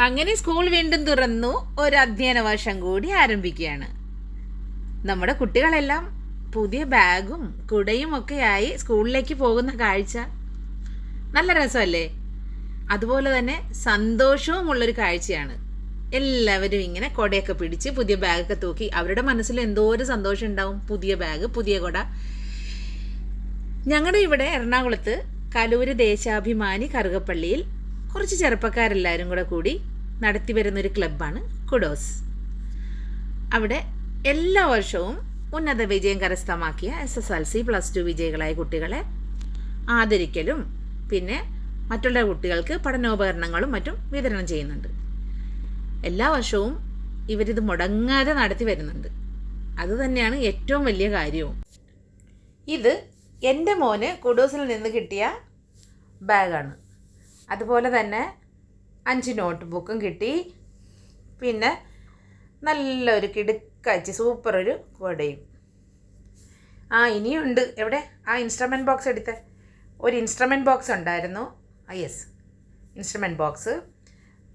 അങ്ങനെ സ്കൂൾ വീണ്ടും തുറന്നു. ഒരു അധ്യയന വർഷം കൂടി ആരംഭിക്കുകയാണ്. നമ്മുടെ കുട്ടികളെല്ലാം പുതിയ ബാഗും കുടയും ഒക്കെയായി സ്കൂളിലേക്ക് പോകുന്ന കാഴ്ച. നല്ല രസമല്ലേ? അതുപോലെ തന്നെ സന്തോഷവും ഉള്ളൊരു കാഴ്ചയാണ്. എല്ലാവരും ഇങ്ങനെ കുടയൊക്കെ പിടിച്ച് പുതിയ ബാഗൊക്കെ തൂക്കി അവരുടെ മനസ്സിൽ എന്തോ ഒരു സന്തോഷം ഉണ്ടാവും. പുതിയ ബാഗ് പുതിയ കുട. ഞങ്ങളുടെ ഇവിടെ എറണാകുളത്ത് കലൂര് ദേശാഭിമാനി കറുകപ്പള്ളിയിൽ കുറച്ച് ചെറുപ്പക്കാരെല്ലാവരും കൂടെ കൂടി നടത്തി വരുന്നൊരു ക്ലബ്ബാണ് കുഡോസ്. അവിടെ എല്ലാ വർഷവും ഉന്നത വിജയം കരസ്ഥമാക്കിയ S S L C plus two വിജയികളായ കുട്ടികളെ ആദരിക്കലും പിന്നെ മറ്റുള്ള കുട്ടികൾക്ക് പഠനോപകരണങ്ങളും മറ്റും വിതരണം ചെയ്യുന്നുണ്ട്. എല്ലാ വർഷവും ഇവരിത് മുടങ്ങാതെ നടത്തി വരുന്നുണ്ട്. അതുതന്നെയാണ് ഏറ്റവും വലിയ കാര്യവും. ഇത് എന്റെ മോന് കുഡോസിൽ നിന്ന് കിട്ടിയ ബാഗാണ്. അതുപോലെ തന്നെ അഞ്ച് നോട്ട് ബുക്കും കിട്ടി. പിന്നെ നല്ലൊരു കിടുക്കച്ച് സൂപ്പർ ഒരു കുടയും ആ ഇനിയുണ്ട്. എവിടെ? ആ ഇൻസ്ട്രുമെന്റ് ബോക്സ് എടുത്ത. ഒരു ഇൻസ്ട്രുമെന്റ് ബോക്സ് ഉണ്ടായിരുന്നു. ആ യെസ് ഇൻസ്ട്രുമെന്റ് ബോക്സ്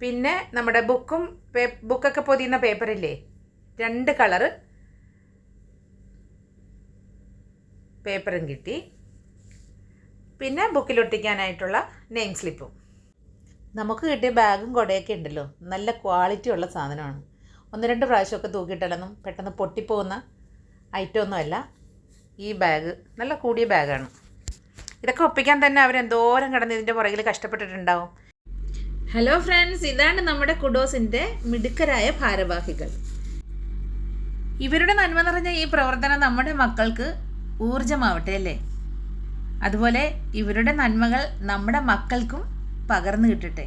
പിന്നെ നമ്മുടെ ബുക്കും പേ ബുക്കൊക്കെ പൊതിയുന്ന പേപ്പറില്ലേ? രണ്ട് കളറ് പേപ്പറും കിട്ടി. പിന്നെ ബുക്കിലൊട്ടിക്കാനായിട്ടുള്ള നെയിം സ്ലിപ്പും. നമുക്ക് കിട്ടിയ ബാഗും കുടയൊക്കെ ഉണ്ടല്ലോ. നല്ല ക്വാളിറ്റി ഉള്ള സാധനമാണ്. ഒന്ന് രണ്ട് പ്രാവശ്യമൊക്കെ തൂക്കിയിട്ടല്ലൊന്നും പെട്ടെന്ന് പൊട്ടിപ്പോകുന്ന ഐറ്റം ഒന്നുമല്ല ഈ ബാഗ് നല്ല കൂടിയ ബാഗാണ് ഇതൊക്കെ ഒപ്പിക്കാൻ തന്നെ അവരെന്തോരം കിടന്ന് ഇതിന്റെ പുറകിൽ കഷ്ടപ്പെട്ടിട്ടുണ്ടാവും. ഹലോ ഫ്രണ്ട്സ് ഇതാണ് നമ്മുടെ കുഡോസിന്റെ മിടുക്കരായ ഭാരവാഹികൾ. ഇവരുടെ നന്മ നിറഞ്ഞ ഈ പ്രവർത്തനം നമ്മുടെ മക്കൾക്ക് ഊർജമാവട്ടെ അല്ലേ? അതുപോലെ ഇവരുടെ നന്മകൾ നമ്മുടെ മക്കൾക്കും പകർന്നു കിട്ടട്ടെ.